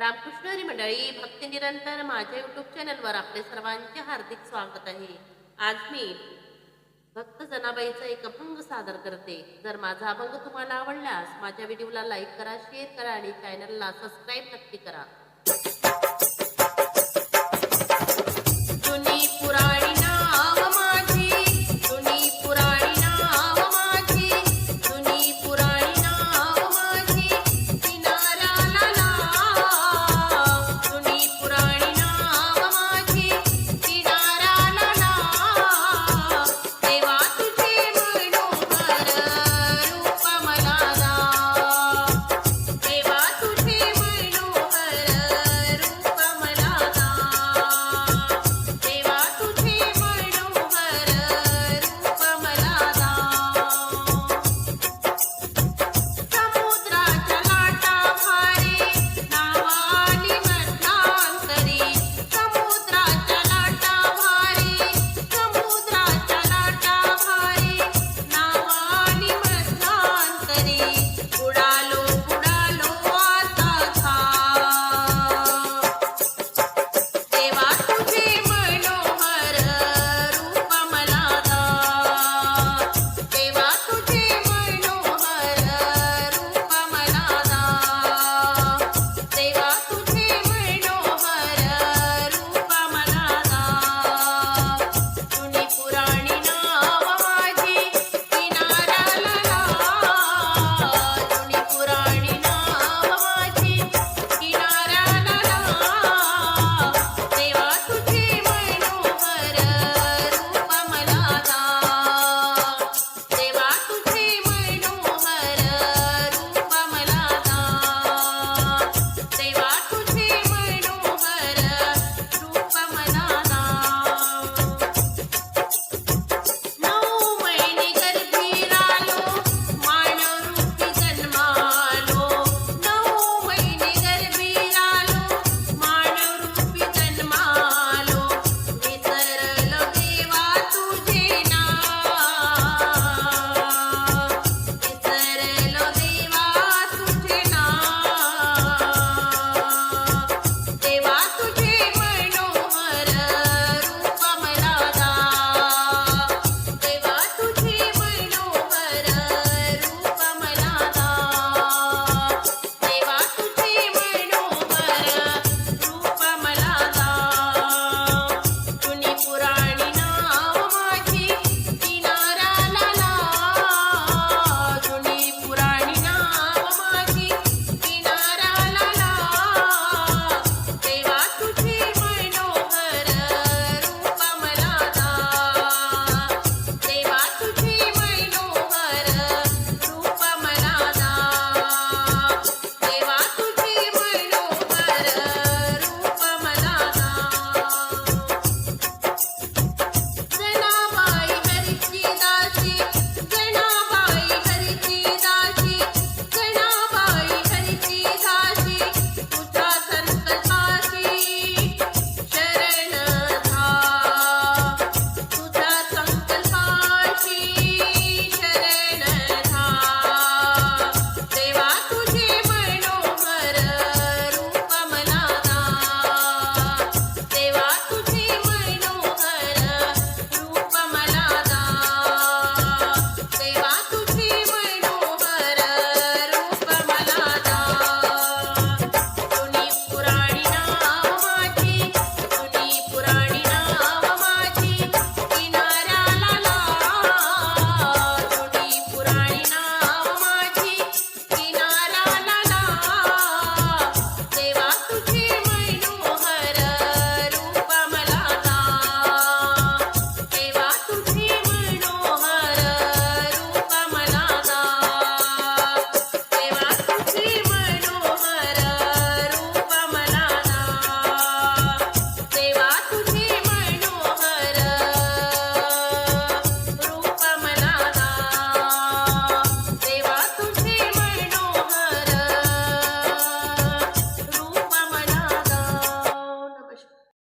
रामकृष्णहरी मंडळी भक्ती निरंतर माझ्या युट्यूब चॅनलवर आपले सर्वांचे हार्दिक स्वागत आहे. आज मी भक्त जनाबाईचा एक अभंग सादर करते. जर माझा अभंग तुम्हाला आवडल्यास माझ्या व्हिडिओला लाईक करा शेअर करा आणि चॅनलला सबस्क्राईब नक्की करा. గుడాలు